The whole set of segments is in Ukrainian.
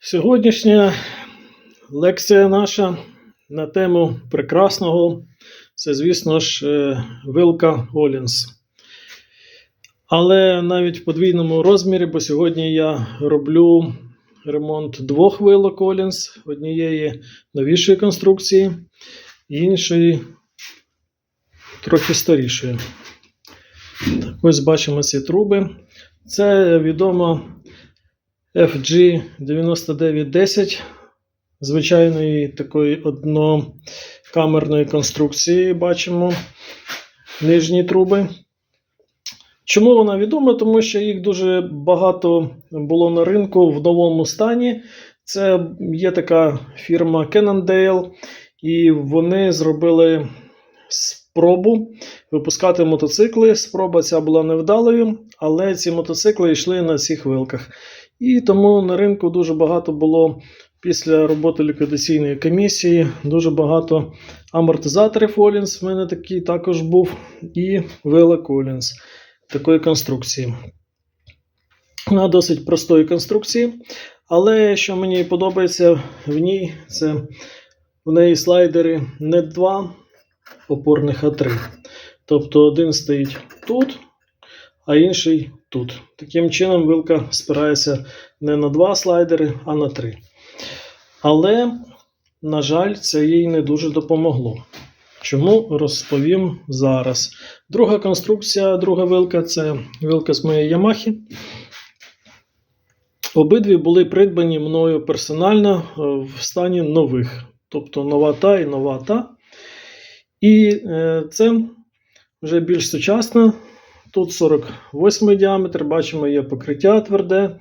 Сьогоднішня лекція наша на тему прекрасного це, звісно ж, е, вилка Олінс. Але навіть в подвійному розмірі, бо сьогодні я роблю ремонт двох вилок Олінс, однієї новішої конструкції, іншої трохи старішої. Так, ось бачимо ці труби. Це відомо FG9910 звичайної такої однокамерної конструкції бачимо нижні труби. Чому вона відома? Тому що їх дуже багато було на ринку в новому стані. Це є така фірма Cannondale, і вони зробили спробу випускати мотоцикли. Спроба ця була невдалою, але ці мотоцикли йшли на цих вилках. І тому на ринку дуже багато було після роботи ліквідаційної комісії, дуже багато амортизаторів Олінс. В мене такий також був, і вилок Олінс такої конструкції. Вона досить простої конструкції. Але що мені подобається в ній, це в неї слайдери не два опорних, а три. Тобто один стоїть тут, а інший тут. Таким чином, вилка спирається не на два слайдери, а на три. Але, на жаль, це їй не дуже допомогло. Чому розповім зараз. Друга конструкція, друга вилка це вилка з моєї Ямахи. Обидві були придбані мною персонально е, в стані нових. Тобто нова та і нова та. І е, це вже більш сучасно. Тут 48 діаметр, бачимо, є покриття тверде.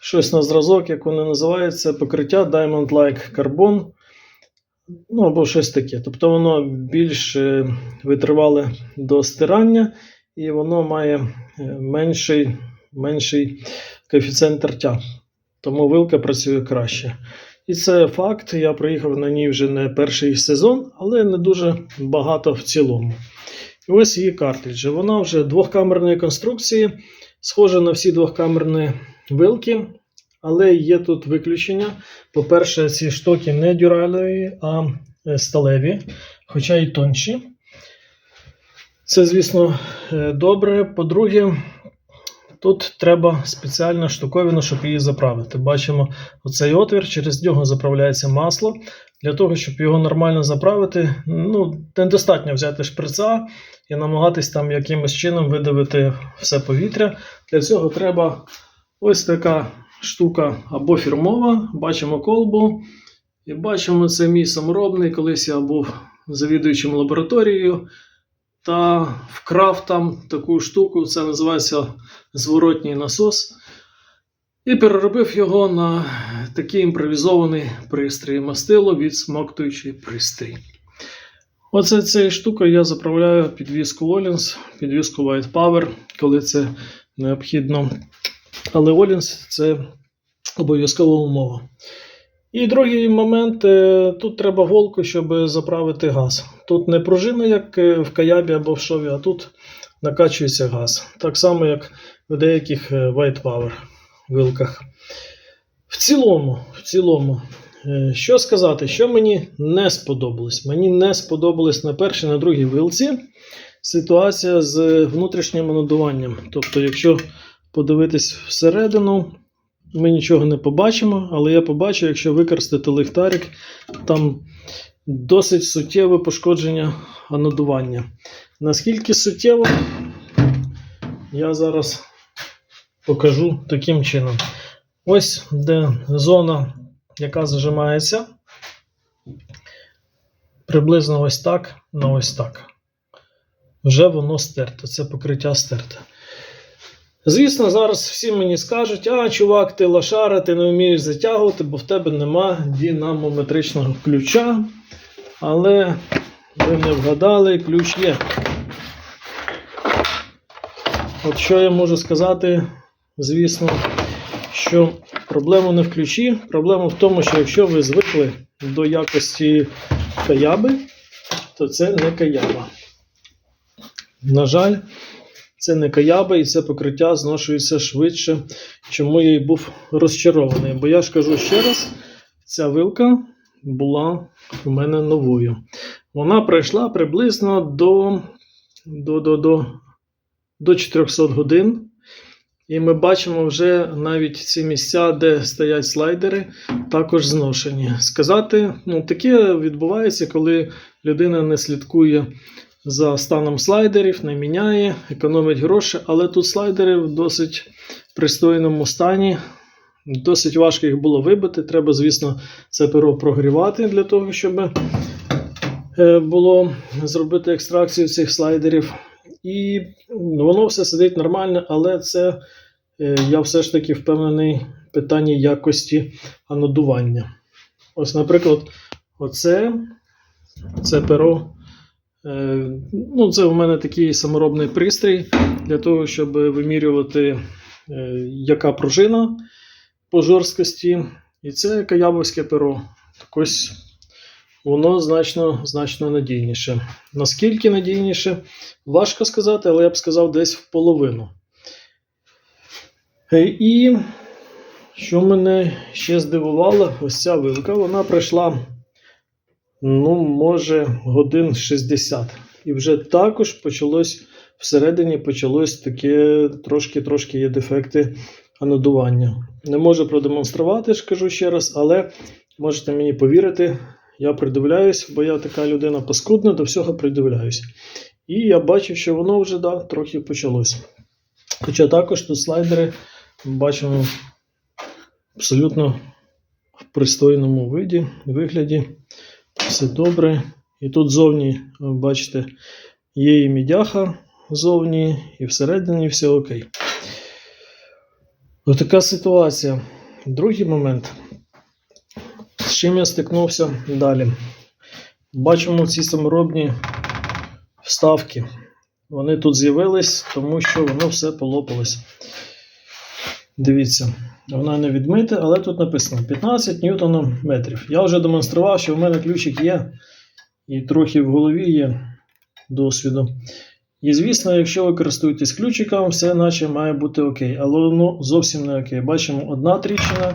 Щось на зразок, як воно називається, покриття Diamond Like Carbon. Ну, або щось таке. Тобто воно більш е, витривале до стирання, і воно має е, менший, менший коефіцієнт тертя. Тому вилка працює краще. І це факт. Я приїхав на ній вже не перший сезон, але не дуже багато в цілому. Ось її картриджі. Вона вже двохкамерної конструкції, схожа на всі двохкамерні вилки, але є тут виключення. По-перше, ці штоки не дюралеві, а е, сталеві, хоча й тонші. Це, звісно, е, добре. По-друге, тут треба спеціальна штуковина, щоб її заправити. Бачимо оцей отвір, через нього заправляється масло. Для того, щоб його нормально заправити, ну, недостатньо взяти шприца і намагатись там якимось чином видавити все повітря. Для цього треба ось така штука або фірмова, бачимо колбу. І бачимо, це мій саморобний. Колись я був завідуючим лабораторією та вкрав там таку штуку, це називається зворотній насос. І переробив його на такий імпровізований пристрій мастило відсмоктуючий пристрій. Оце цією штукою я заправляю підвіску Олінс, підвіску White Power, коли це необхідно. Але Олінс це обов'язкова умова. І другий момент, е, тут треба голку, щоб заправити газ. Тут не пружина, як е, в каябі або в шові, а тут накачується газ. Так само, як в деяких е, White Power вилках. В цілому, в цілому, що сказати, що мені не сподобалось? Мені не сподобалось на першій, на другій вилці ситуація з внутрішнім надуванням. Тобто, якщо подивитись всередину, ми нічого не побачимо, але я побачу, якщо використати ліхтарик, там досить суттєве пошкодження анодування. Наскільки суттєво, я зараз покажу таким чином. Ось де зона, яка зажимається, приблизно ось так на ось так. Вже воно стерте, це покриття стерте. Звісно, зараз всі мені скажуть, а чувак, ти лошара, ти не вмієш затягувати, бо в тебе нема динамометричного ключа. Але ви не вгадали, ключ є. От що я можу сказати, звісно, що проблема не в ключі, проблема в тому, що якщо ви звикли до якості каяби, то це не каяба. На жаль, це не каяба, і це покриття зношується швидше, чому я й був розчарований. Бо я ж кажу ще раз, ця вилка була у мене новою. Вона пройшла приблизно до, до, до, до, до 400 годин. І ми бачимо вже навіть ці місця, де стоять слайдери, також зношені. Сказати, ну таке відбувається, коли людина не слідкує за станом слайдерів, не міняє, економить гроші, але тут слайдери в досить пристойному стані. Досить важко їх було вибити. Треба, звісно, це перо прогрівати для того, щоб е, було зробити екстракцію цих слайдерів. І воно все сидить нормально, але це е, я все ж таки впевнений в питанні якості анодування. Ось, наприклад, оце це перо. Е, Ну, це у мене такий саморобний пристрій для того, щоб вимірювати, е, яка пружина по жорсткості. І це каябовське перо. Так ось воно значно, значно надійніше. Наскільки надійніше, важко сказати, але я б сказав десь в половину. Е, І що мене ще здивувало, ось ця вилка, вона пройшла, ну, може, годин 60. І вже також почалось всередині почалось таке трошки-трошки є дефекти анодування. Не можу продемонструвати, ж кажу ще раз, але можете мені повірити, я придивляюсь, бо я така людина паскудна, до всього придивляюсь. І я бачив, що воно вже да, трохи почалось. Хоча також тут слайдери бачимо абсолютно в пристойному виді, вигляді. Все добре. І тут зовні, ви бачите, є і мідяха зовні, і всередині все окей. Ось така ситуація. Другий момент. З чим я стикнувся далі. Бачимо ці саморобні вставки. Вони тут з'явились, тому що воно все полопалось. Дивіться, вона не відмита, але тут написано 15 ньютонів метрів. Я вже демонстрував, що в мене ключик є, і трохи в голові є досвіду. І звісно, якщо ви користуєтесь ключиком, все наче має бути окей. Але воно зовсім не окей. Бачимо одна тріщина,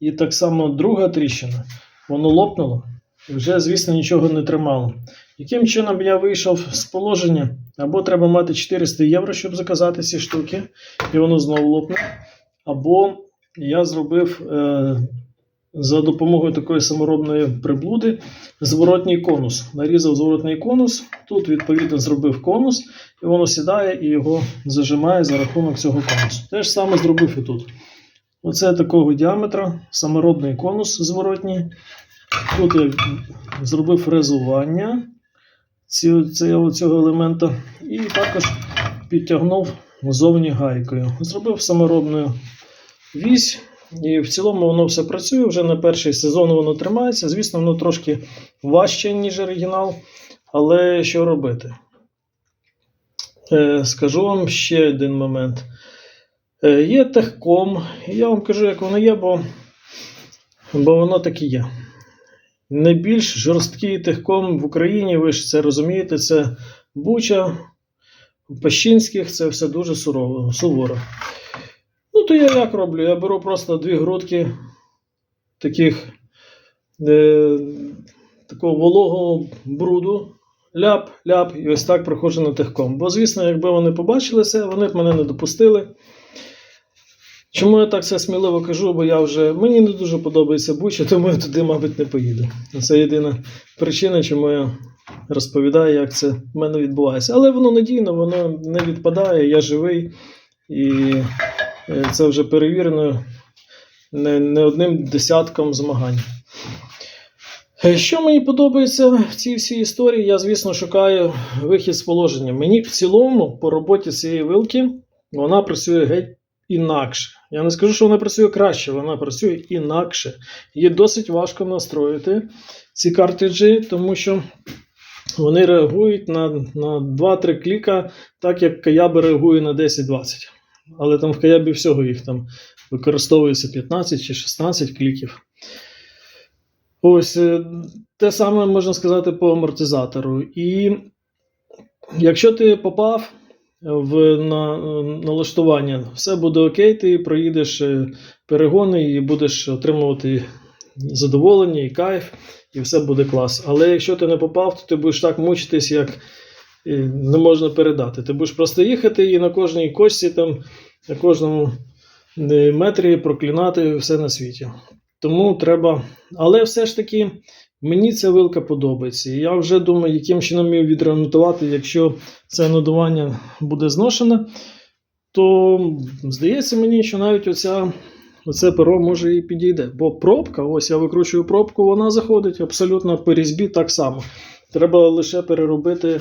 і так само друга тріщина. Воно лопнуло і вже, звісно, нічого не тримало. Яким чином я вийшов з положення? Або треба мати 400 євро, щоб заказати ці штуки, і воно знову лопне. Або я зробив е, за допомогою такої саморобної приблуди зворотній конус. Нарізав зворотний конус, тут, відповідно, зробив конус, і воно сідає і його зажимає за рахунок цього конусу. Те ж саме зробив і тут. Оце такого діаметра, саморобний конус зворотній. Тут я зробив фрезування цього, цього елемента і також підтягнув зовні гайкою. Зробив саморобну вісь. І в цілому воно все працює. Вже на перший сезон воно тримається. Звісно, воно трошки важче, ніж оригінал. Але що робити? Е, скажу вам ще один момент. Е, є техком. І я вам кажу, як воно є, бо, бо воно так і є. Найбільш жорсткий техком в Україні, ви ж це розумієте, це Буча, Пащинських, це все дуже сурово, суворо. То я як роблю? Я беру просто дві грудки таких е, такого вологого бруду, ляп, ляп, і ось так проходжу на техком. Бо, звісно, якби вони побачили це, вони б мене не допустили. Чому я так це сміливо кажу? Бо я вже мені не дуже подобається Буча, тому я туди, мабуть, не поїду. Це єдина причина, чому я розповідаю, як це в мене відбувається. Але воно надійно, воно не відпадає, я живий і це вже перевірено не, не одним десятком змагань. Е, Що мені подобається в цій всій історії, я, звісно, шукаю вихід з положення. Мені в цілому по роботі цієї вилки вона працює геть інакше. Я не скажу, що вона працює краще, вона працює інакше. Її досить важко настроїти, ці картриджі, тому що вони реагують на, на 2-3 кліка, так як Каяби реагує на 10-20. Але там в Каябі всього їх там використовується 15 чи 16 кліків. Ось е, те саме можна сказати по амортизатору. І якщо ти попав в на, налаштування. Все буде окей, ти проїдеш е, перегони і будеш отримувати задоволення і кайф, і все буде клас. Але якщо ти не попав, то ти будеш так мучитись, як не можна передати. Ти будеш просто їхати і на кожній кочці, там, на кожному е, метрі проклинати все на світі. Тому треба. Але все ж таки мені ця вилка подобається. Я вже думаю, яким чином її відремонтувати, якщо це надування буде зношене, то здається мені, що навіть оця, оце перо може і підійде. Бо пробка, ось я викручую пробку, вона заходить абсолютно по різьбі так само. Треба лише переробити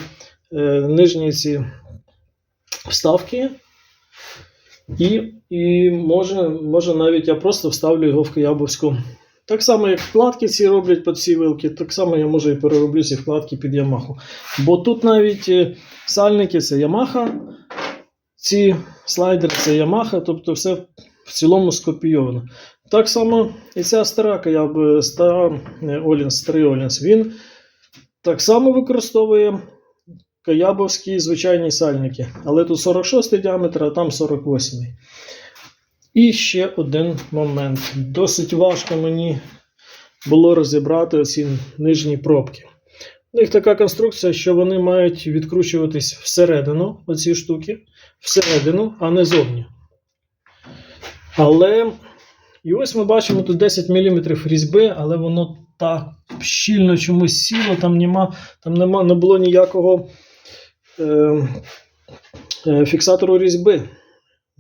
нижні ці вставки. І, і може, може навіть я просто вставлю його в Киябовську. Так само, як вкладки ці роблять під ці вилки, так само я може і перероблю ці вкладки під Ямаху. Бо тут навіть е, сальники це Ямаха, ці слайдери це Ямаха, тобто все в цілому скопійовано. Так само і ця стара Каяб, стара е, Олінс, старий Олінс, він так само використовує каябовські звичайні сальники. Але тут 46 діаметр, а там 48. І ще один момент. Досить важко мені було розібрати оці нижні пробки. У них така конструкція, що вони мають відкручуватись всередину, оці штуки, всередину, а не зовні. Але. І ось ми бачимо тут 10 мм різьби, але воно так щільно чомусь сіло, там нема, там нема, не було ніякого фіксатору різьби.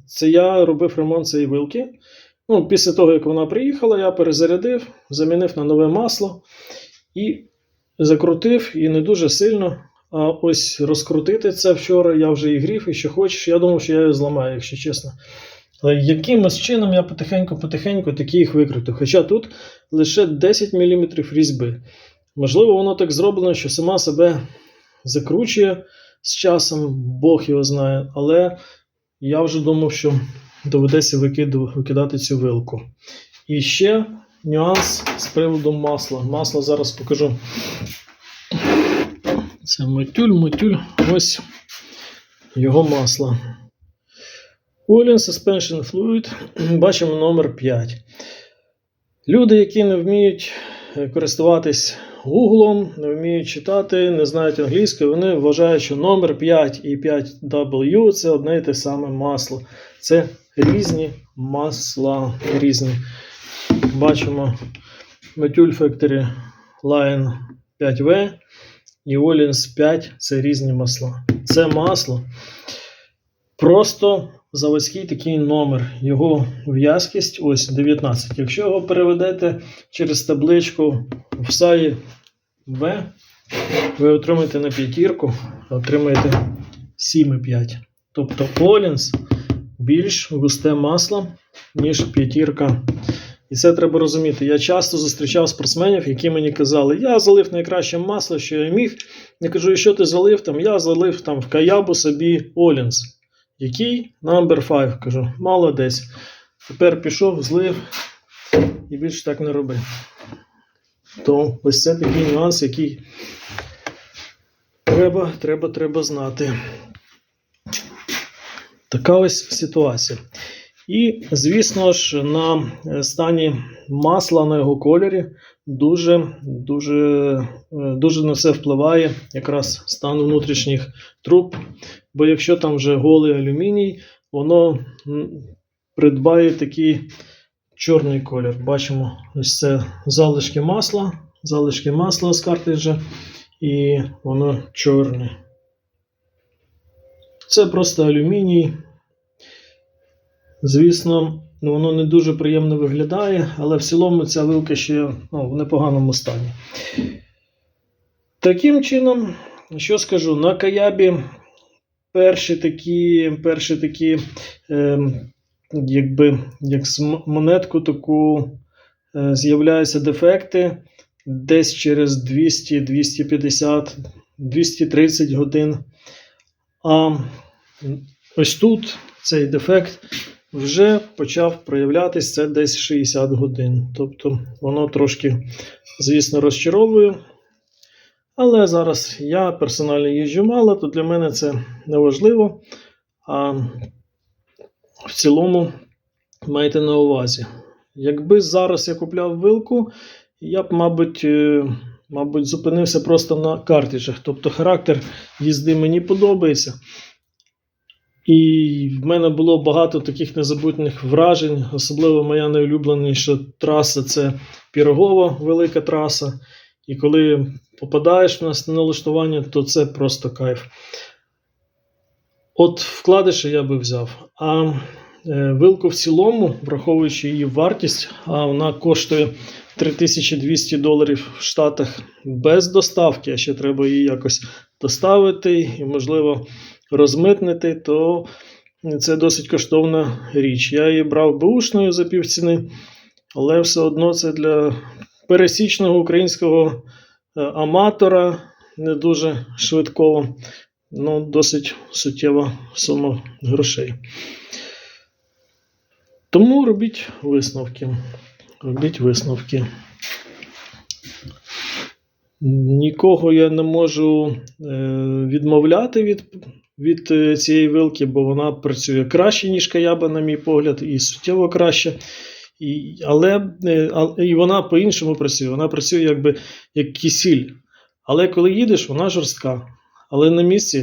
Це я робив ремонт цієї вилки. Ну, після того, як вона приїхала, я перезарядив, замінив на нове масло і закрутив і не дуже сильно. А ось розкрутити це вчора я вже і грів, і що хочеш. Я думав, що я її зламаю, якщо чесно. Але якимось чином я потихеньку-потихеньку такі їх викрутив. Хоча тут лише 10 мм різьби. Можливо, воно так зроблено, що сама себе закручує з часом, Бог його знає. Але я вже думав, що доведеться викидати цю вилку. І ще нюанс з приводу масла. Масло зараз покажу. Це мотюль, мотюль. Ось його масло. Olin Suspension Fluid. Бачимо номер 5. Люди, які не вміють е, користуватись Google, не вміють читати, не знають англійської, вони вважають, що номер 5 і 5W це одне і те саме масло. Це різні масла. різні. Бачимо Methyl Factory Line 5V і Olins 5 це різні масла. Це масло. Просто заводський такий номер. Його в'язкість ось 19. Якщо його переведете через табличку в SAI V, ви отримаєте на п'ятірку, отримаєте 7,5. Тобто Олінс більш густе масло, ніж п'ятірка. І це треба розуміти. Я часто зустрічав спортсменів, які мені казали, я залив найкраще масло, що я міг. Я кажу, і що ти залив там? Я залив там в Каябу собі Олінс. Який? Number 5. Кажу, молодець. Тепер пішов, злив і більше так не роби. То ось це такий нюанс, який треба, треба, треба знати. Така ось ситуація. І, звісно ж, на стані масла на його кольорі дуже, дуже, дуже на все впливає якраз стан внутрішніх труб. Бо якщо там вже голий алюміній, воно придбає такий чорний колір. Бачимо, ось це залишки масла, залишки масла з картриджа, і воно чорне. Це просто алюміній. Звісно, воно не дуже приємно виглядає, але в цілому ця вилка ще ну, в непоганому стані. Таким чином, що скажу, на каябі перші такі, перші такі е, якби, як з монетку таку е, з'являються дефекти десь через 200, 250, 230 годин. А ось тут цей дефект вже почав проявлятися це десь 60 годин. Тобто воно трошки, звісно, розчаровує. Але зараз я персонально їжджу мало, то для мене це не важливо. А в цілому майте на увазі. Якби зараз я купляв вилку, я б, мабуть, е, мабуть, зупинився просто на картриджах. Тобто характер їзди мені подобається. І в мене було багато таких незабутніх вражень. Особливо моя найулюбленіша траса це Пірогова велика траса. І коли попадаєш на налаштування, то це просто кайф. От вкладиші я би взяв. А е, вилку в цілому, враховуючи її вартість, а вона коштує 3200 доларів в Штатах без доставки, а ще треба її якось доставити і, можливо, розмитнити, то це досить коштовна річ. Я її брав бушною за півціни, але все одно це для пересічного українського е, аматора не дуже швидкого, ну, досить суттєва сума грошей. Тому робіть висновки. Робіть висновки. Нікого я не можу е, відмовляти від, від е, цієї вилки, бо вона працює краще, ніж каяба, на мій погляд, і суттєво краще. І, але е, і вона по-іншому працює. Вона працює якби як кисіль. Але коли їдеш, вона жорстка. Але на місці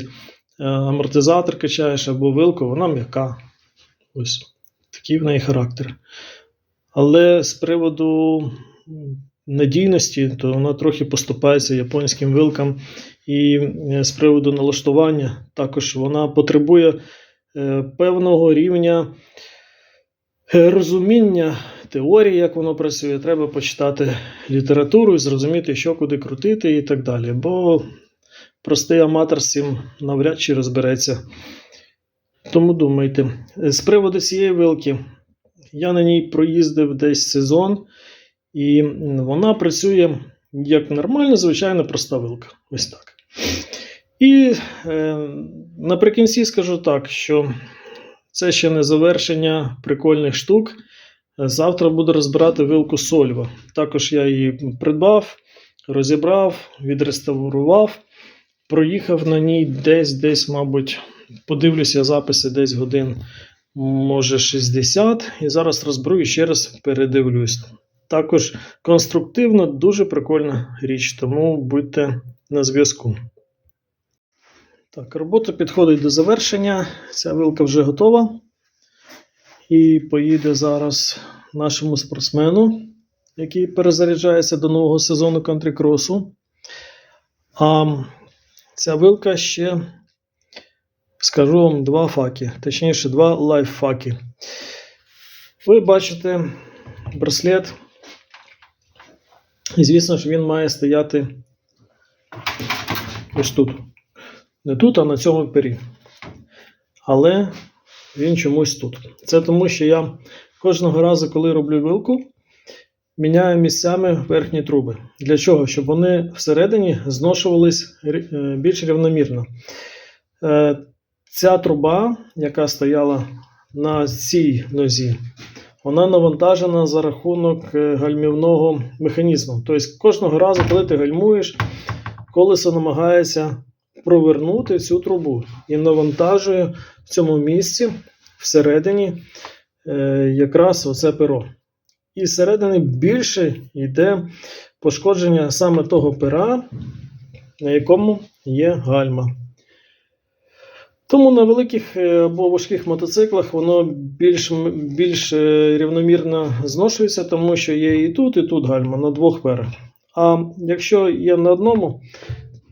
е, амортизатор качаєш або вилку, вона м'яка. Ось такий в неї характер. Але з приводу надійності, то вона трохи поступається японським вилкам. І е, з приводу налаштування, також вона потребує е, певного рівня е, розуміння теорії, як воно працює. Треба почитати літературу і зрозуміти, що куди крутити і так далі. Бо простий аматор з цим навряд чи розбереться. Тому думайте. З приводу цієї вилки, я на ній проїздив десь сезон, і вона працює як нормальна, звичайна проста вилка. Ось так. І е, наприкінці скажу так, що це ще не завершення прикольних штук. Завтра буду розбирати вилку Сольва. Також я її придбав, розібрав, відреставрував, проїхав на ній десь, десь, мабуть, подивлюся записи десь годин, може 60. І зараз розберу і ще раз передивлюсь. Також конструктивно дуже прикольна річ, тому будьте на зв'язку. Так, робота підходить до завершення. Ця вилка вже готова. І поїде зараз нашому спортсмену, який перезаряджається до нового сезону кантрі-кросу. А ця вилка ще, скажу вам, два факи, точніше, два лайффаки. Ви бачите браслет. І, звісно ж, він має стояти ось тут. Не тут, а на цьому пері. Але він чомусь тут. Це тому, що я кожного разу, коли роблю вилку, міняю місцями верхні труби. Для чого? Щоб вони всередині зношувались е, більш рівномірно. Е, Ця труба, яка стояла на цій нозі, вона навантажена за рахунок е, гальмівного механізму. Тобто кожного разу, коли ти гальмуєш, колесо намагається провернути цю трубу і навантажує в цьому місці всередині е, якраз оце перо. І зсередини більше йде пошкодження саме того пера, на якому є гальма. Тому на великих е, або важких мотоциклах воно більш, більш е, рівномірно зношується, тому що є і тут, і тут гальма на двох перах. А якщо є на одному,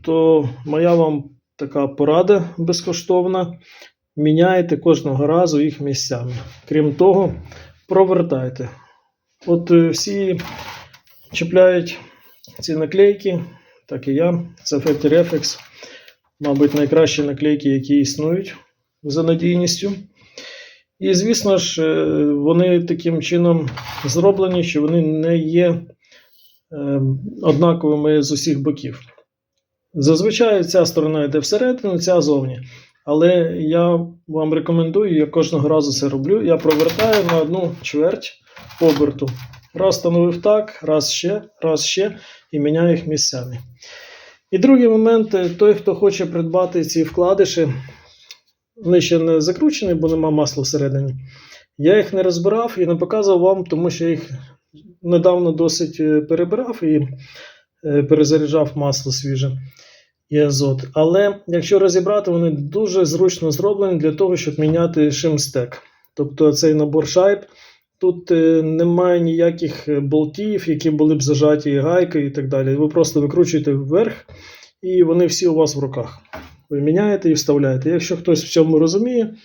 то моя вам така порада безкоштовна. Міняйте кожного разу їх місцями. Крім того, провертайте. От е, всі чіпляють ці наклейки, так і я. Це Factory FX. Мабуть, найкращі наклейки, які існують за надійністю. І, звісно ж, е, вони таким чином зроблені, що вони не є е, однаковими з усіх боків. Зазвичай ця сторона йде всередину, ця зовні. Але я вам рекомендую, я кожного разу це роблю. Я провертаю на одну чверть оберту. Раз встановив так, раз ще, раз ще і міняю їх місцями. І другий момент: е, той, хто хоче придбати ці вкладиші, вони ще не закручені, бо нема масла всередині. Я їх не розбирав і не показував вам, тому що я їх недавно досить е, перебирав і е, перезаряджав масло свіже і азот. Але якщо розібрати, вони дуже зручно зроблені для того, щоб міняти шимстек. Тобто цей набор шайб. Тут е, немає ніяких е, болтів, які були б зажаті гайкою і так далі. Ви просто викручуєте вверх, і вони всі у вас в руках. Ви міняєте і вставляєте. Якщо хтось в цьому розуміє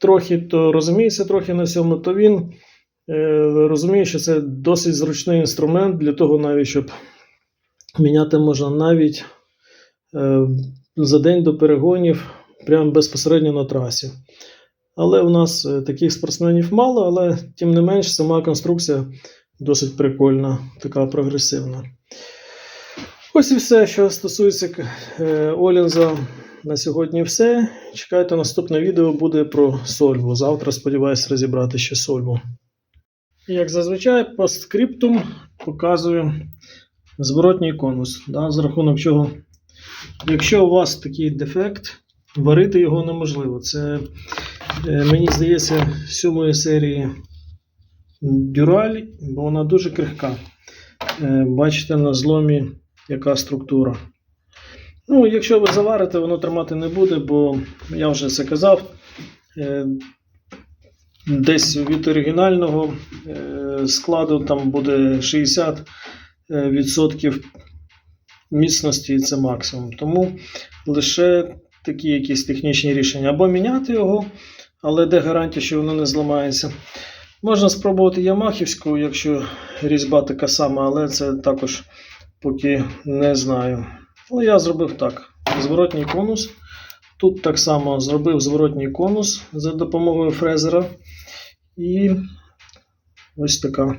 трохи, то розуміється трохи на цьому, то він е, розуміє, що це досить зручний інструмент для того, навіть щоб міняти можна навіть е, за день до перегонів, прямо безпосередньо на трасі. Але у нас е, таких спортсменів мало, але тим не менш сама конструкція досить прикольна, така прогресивна. Ось і все, що стосується е, Олінза на сьогодні все. Чекайте, наступне відео буде про Сольву. Завтра сподіваюся розібрати ще Сольву. Як зазвичай, по скриптум показую зворотній конус. Да, з рахунок чого, якщо у вас такий дефект, варити його неможливо. Це, мені здається, сьомої серії Дюраль, бо вона дуже крихка. Е, Бачите на зломі, яка структура. Ну, якщо ви заварите, воно тримати не буде, бо я вже це казав. е, Десь від оригінального е, складу там буде 60 е, відсотків міцності і це максимум. Тому лише такі якісь технічні рішення. Або міняти його, але де гарантія, що воно не зламається. Можна спробувати Ямахівську, якщо різьба така сама, але це також поки не знаю. Ну, я зробив так: зворотній конус. Тут так само зробив зворотній конус за допомогою фрезера. І ось така,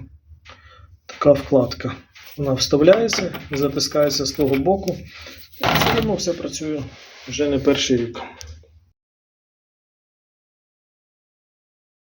така вкладка. Вона вставляється і затискається з того боку. І в цілому все працює вже не перший рік.